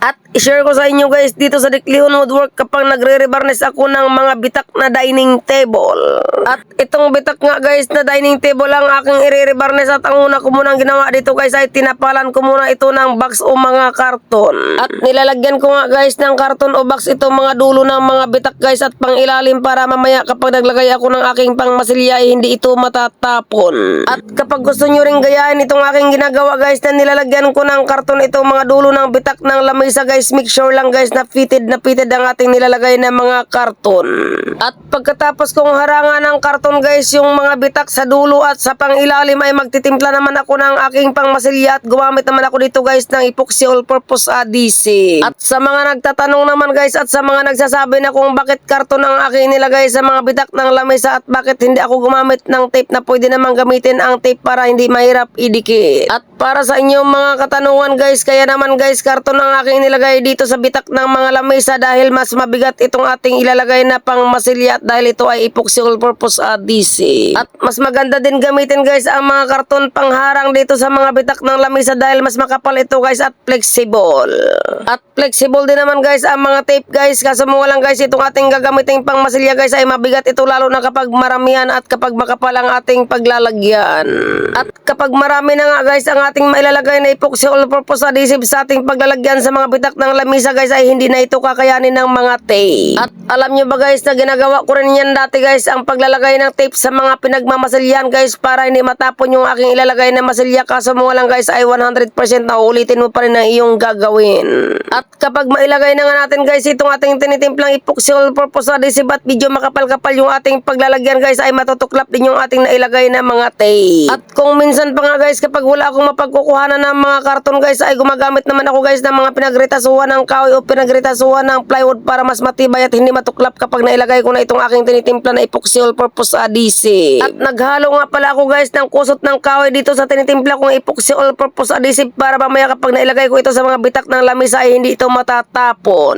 At i-share ko sa inyo guys dito sa Diklihon Woodwork kapag nagre-rebarnes ako ng mga bitak na dining table. At itong bitak nga guys na dining table ang aking i-rebarnes at ang una ko munang ginawa dito guys ay tinapalan ko muna ito ng box o mga karton. At nilalagyan ko nga guys ng karton o box ito mga dulo ng mga bitak guys at pang ilalim para mamaya kapag naglagay ako ng aking pangmasilya ay hindi ito matatapon. At kapag gusto nyo rin gayahin itong aking ginagawa guys na nilalagyan ko ng karton ito mga dulo ng bitak ng lamesa guys make sure lang guys na fitted na fitted ang ating nilalagay na mga karton. At pagkatapos kong harangan ng karton guys yung mga bitak sa dulo at sa pangilalim ay magtitimpla naman ako ng aking pangmasilya at gumamit naman ako dito guys ng epoxy all purpose adhesive. At sa mga nagtatanong naman guys at sa mga nagsasabi na kung bakit karton ang aking nilagay sa mga bitak ng lamesa at bakit hindi ako gumamit ng tape na pwede namang gamitin ang tape para hindi mahirap idikit. At para sa inyong mga katanungan guys, kaya naman guys karton ang aking nilagay dito sa bitak ng mga lamesa dahil mas mabigat itong ating ilalagay na pang masilya dahil ito ay epoxy all purpose adhesive. At mas maganda din gamitin guys ang mga karton pangharang dito sa mga bitak ng lamesa dahil mas makapal ito guys at flexible. At flexible din naman guys ang mga tape guys kaso mo lang guys itong ating gagamitin pang masilya guys ay mabigat ito lalo na kapag maramihan at kapag makapal ang ating paglalagyan. At kapag marami na nga guys ang ating mailalagay na epoxy all purpose adhesive sa ating paglalagyan sa mga bitak ng lamisa guys ay hindi na ito kakayanin ng mga tape. At alam nyo ba guys na ginagawa ko rin yan dati guys ang paglalagay ng tape sa mga pinagmamasilyan guys para hindi matapon yung aking ilalagay na masilya kaso mo lang guys ay 100% na ulitin mo pa rin ang iyong gagawin. At kapag mailagay na nga natin guys itong ating tinitimplang epoxy all purpose adhesive at medyo makapal-kapal yung ating paglalagyan guys ay matutuklap din yung ating nailagay na mga tape. At kung minsan pa nga guys kapag wala akong mapagkukuhanan ng mga karton guys ay gumagamit naman ako guys ng mga pinagritasuhan ng kahoy o pinagritasuhan ng plywood para mas matibay at hindi matuklap kapag nailagay ko na itong aking tinitimpla na epoxy all purpose adhesive. At naghalo nga pala ako guys ng kusot ng kahoy dito sa tinitimpla kong epoxy all purpose adhesive para mamaya kapag nailagay ko ito sa mga bitak ng lamisa ay hindi ito matatapon.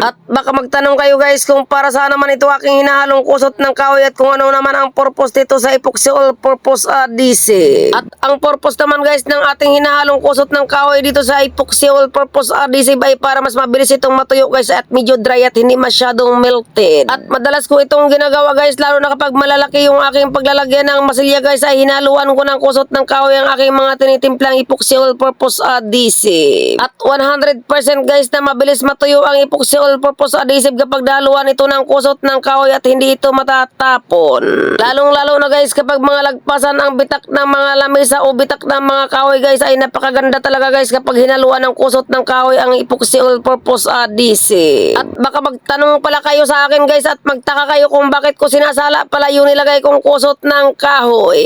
At baka magtanong kayo guys kung para saan naman ito aking hinahalong kusot ng kahoy at kung ano naman ang purpose dito sa epoxy all purpose adhesive. At ang purpose naman guys ng ating hinahalong kusot ng kahoy dito sa epoxy all purpose adhesive ay para mas mabilis itong matuyo guys at medyo dry at hindi masyadong melted. At madalas ko itong ginagawa guys lalo na kapag malalaki yung aking paglalagyan ng masilya guys ay hinaluan ko ng kusot ng kahoy ang aking mga tinitimplang epoxy all purpose adhesive. At 100% guys na mabilis matuyo ang epoxy all purpose adhesive kapag daluan ito ng kusot ng kahoy at hindi ito matatapon. Lalong lalo na guys kapag mga lagpasan ang bitak ng mga lamesa o bitak ng mga kahoy guys ay napakaganda talaga guys kapag hinaluan ng kusot ng kahoy ang epoxy all purpose adhesive. At baka magtanong pala kayo sa akin guys at magtaka kayo kung bakit ko sinasala pala yung nilagay kong kusot ng kahoy.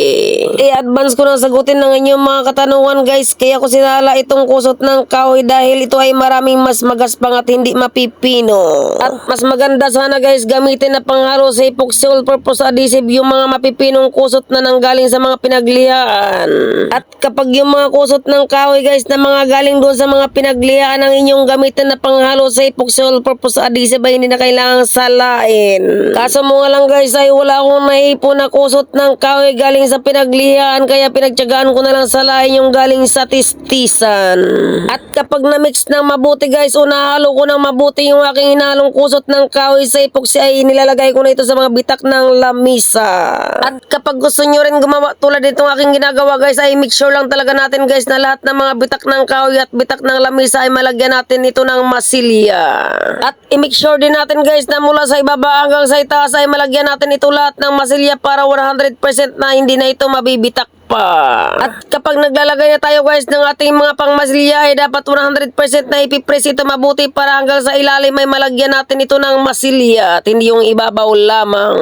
I-advance ko na sagutin ng inyong mga katanungan guys kaya ko sinala itong kusot ng kahoy dahil ito ay maraming mas magaspang at hindi mapipino. At mas maganda sana guys gamitin na panghalo sa epoxy all purpose adhesive yung mga mapipinong kusot na nanggaling sa mga pinaglihaan. At kapag yung mga kusot ng kahoy guys na mga galing doon sa mga pinaglihaan ang inyong gamitin na panghalo sa epoxy all purpose adhesive ay hindi na kailangang salain. Kaso mo lang guys ay wala akong naipon na kusot ng kahoy galing sa pinaglihaan kaya pinagtyagaan ko na lang salain yung galing sa tistisan. At kapag na-mix ng mabuti guys o nahalo ko ng mabuti yung aking hinalong kusot ng kahoy sa epoxy ay nilalagay ko na ito sa mga bitak ng lamisa. At kapag gusto nyo rin gumawa tulad itong aking ginagawa guys ay make sure lang talaga natin guys na lahat ng mga bitak ng kahoy at bitak ng lamisa ay malagyan natin ito ng masilya. At i-make sure din natin guys na mula sa ibaba hanggang sa itaas ay malagyan natin ito lahat ng masilya para 100% na hindi na ito mabibitak pa. At kapag naglalagay na tayo guys ng ating mga pangmasilya ay dapat 100% na ipipress ito mabuti para hanggang sa ilalim ay malagyan natin ito ng masilya at hindi yung ibabaw lamang.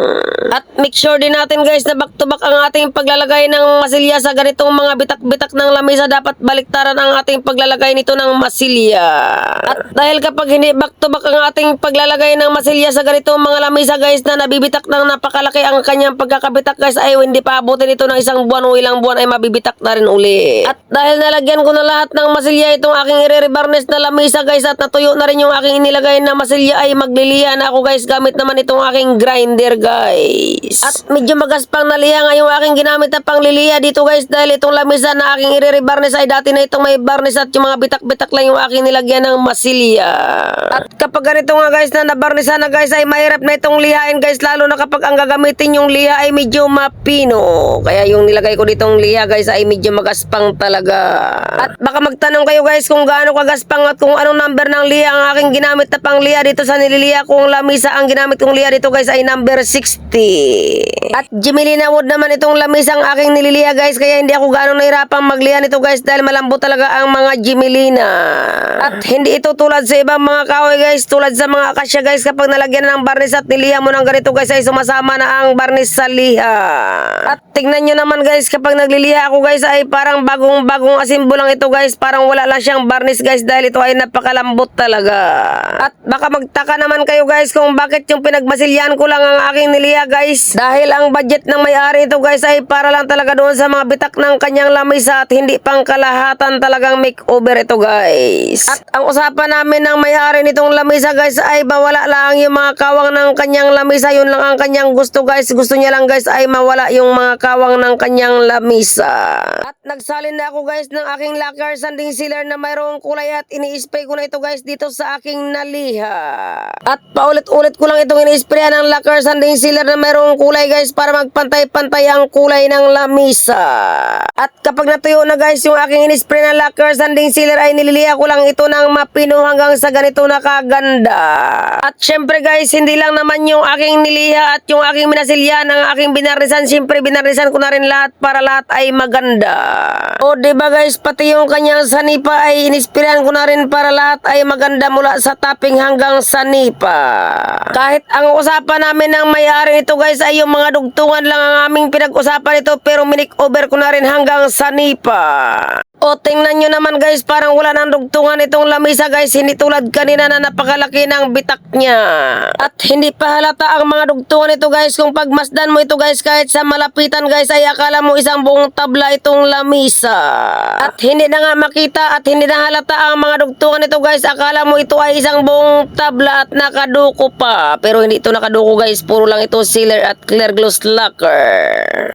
At make sure din natin guys na back to back ang ating paglalagay ng masilya sa ganitong mga bitak-bitak ng lamesa dapat baliktaran ang ating paglalagay nito ng masilya. At dahil kapag hindi back to back ang ating paglalagay ng masilya sa ganitong mga lamesa guys na nabibitak ng napakalaki ang kanyang pagkakabitak guys ay hindi pa abutin ito ng isang buwan o ilang buwan ay mabibitak na rin uli. At dahil nalagyan ko na lahat ng masilya itong aking ire-rebarnes na lamisa guys at natuyo na rin yung aking inilagay na masilya ay magliliya na ako guys gamit naman itong aking grinder guys. At medyo magaspang na liya nga yung aking ginamit na pangliliya dito guys dahil itong lamisa na aking ire-rebarnes ay dati na itong may barnes at yung mga bitak-bitak lang yung aking nilagyan ng masilya. At kapag ganito nga guys na nabarnisa na guys ay mahirap na itong lihain guys lalo na kapag ang gagamitin yung liha ay medyo mapino. Kaya yung nilagay ko ditong liha guys ay medyo magaspang talaga. At baka magtanong kayo guys kung gaano kagaspang at kung anong number ng liha ang aking ginamit na pang liha dito sa nililiha kong lamisa. Ang ginamit kong liha dito guys ay number 60. At Jimelina Wood naman itong lamisa ang aking nililiha guys kaya hindi ako gaano nahirapang magliha nito guys dahil malambot talaga ang mga Jimelina. At hindi ito tulad sa ibang mga kahoy guys tulad sa mga akasya guys kapag nalagyan na ng barnis at niliha mo ng ganito guys ay sumasama na ang barnis sa liha. At tingnan nyo naman guys kapag nagliliha ako guys ay parang bagong bagong asimbo lang ito guys parang wala lang siyang barnis guys dahil ito ay napakalambot talaga. At baka magtaka naman kayo guys kung bakit yung pinagmasilyan ko lang ang aking niliha guys dahil ang budget ng may-ari ito guys ay para lang talaga doon sa mga bitak ng kanyang lamisa at hindi pang kalahatan talagang makeover ito guys. At ang usapan namin ng may-ari nitong lamisa guys ay mawala lang yung mga kawang ng kanyang lamisa yun lang ang kanyang gusto guys. Gusto niya lang guys ay mawala yung mga kawang ng kanyang lamisa. At nagsalin na ako guys ng aking lacquer sanding sealer na mayroong kulay at ini-spray ko na ito guys dito sa aking naliha. At paulit-ulit ko lang itong ini-spray ng lacquer sanding sealer na mayroong kulay guys para magpantay-pantay ang kulay ng lamisa. At kapag natuyo na guys yung aking in-spray na lacquer sanding sealer ay nililiha ko lang ito ng mapino hanggang sa ganito na kaganda. At syempre guys, hindi lang naman yung aking niliha at yung aking minasilya ng aking binarisan. Syempre binarisan ko na rin lahat para lahat ay maganda. O ba guys, pati yung kanyang sanipa ay inispiran ko na rin para lahat ay maganda mula sa topping hanggang sanipa. Kahit ang usapan namin ng may-ari nito guys ay yung mga dugtungan lang ang aming pinag-usapan ito pero minik over ko na rin hanggang sanipa. O tingnan nyo naman guys, parang wala nang dugtungan itong lamisa guys. Hindi tulad kanina na napakalaki ng bitak niya. At hindi pa halata ang mga dugtungan nito guys. Kung pagmasdan mo ito guys, kahit sa malapitan guys, ay akala mo isang buong tabla itong lamisa. At hindi na nga makita at hindi na halata ang mga dugtungan nito guys. Akala mo ito ay isang buong tabla at nakaduko pa. Pero hindi ito nakaduko guys. Puro lang ito sealer at clear gloss lacquer.